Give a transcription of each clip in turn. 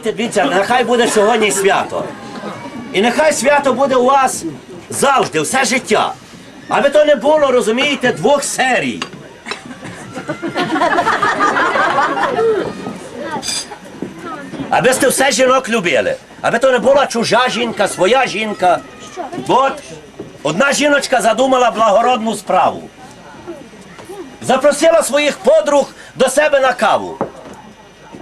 знаєте, дивіться, нехай буде сьогодні свято. І нехай свято буде у вас завжди, все життя. Аби то не було, розумієте, двох серій. Аби сте все жінок любили. Аби то не була чужа жінка, своя жінка. От одна жіночка задумала благородну справу. Запросила своїх подруг до себе на каву.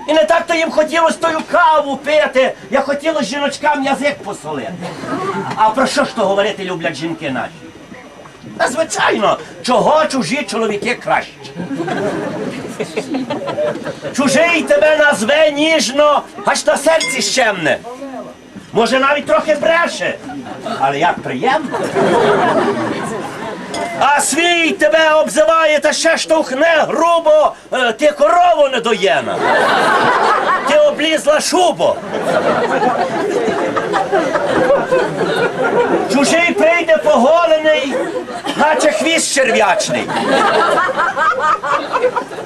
І не так то їм хотілося тою каву пити, як хотілося жіночкам язик посолити. А про що ж то говорити люблять жінки наші? Та звичайно, чого чужі чоловіки краще. Чужий тебе назве ніжно, аж на серці щемне. Може навіть трохи бреше, але як приємно. А свій тебе обзиває та ще штовхне грубо, е, ти корову недоєна. Ти облізла шубо. Чужий прийде поголений, наче хвіст черв'ячний.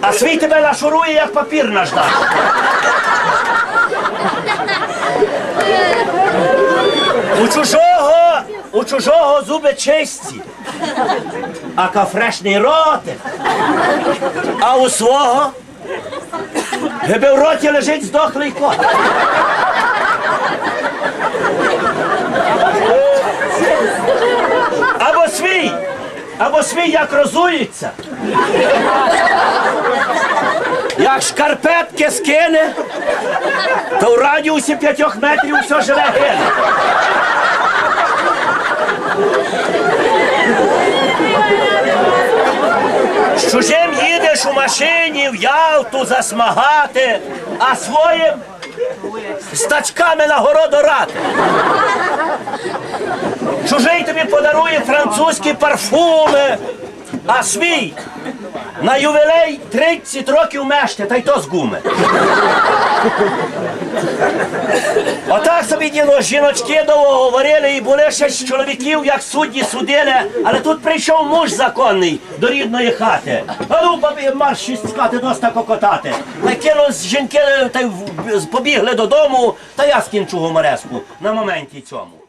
А свій тебе нашурує, як папір наждак. У чужого, чужого зуби чисті, а кафрешний ротик. А у свого гиби в роті лежить здохлий кот. Або свій, або свій як розується. Як шкарпетки скине, то в радіусі п'ятьох метрів все живе гине. З у машині в Ялту засмагати, а своїм з тачками на городу рати. Чужий тобі подарує французькі парфуми, а свій на ювілей 30 років мешти, та й то з гуми. Отак собі діло, жіночки довго говорили і були з чоловіків, як судді судили, але тут прийшов муж законний до рідної хати. А ну, бабі, марш хати доста кокотати. Та з жінки та й побігли додому, та я скінчу гумореску на моменті цьому.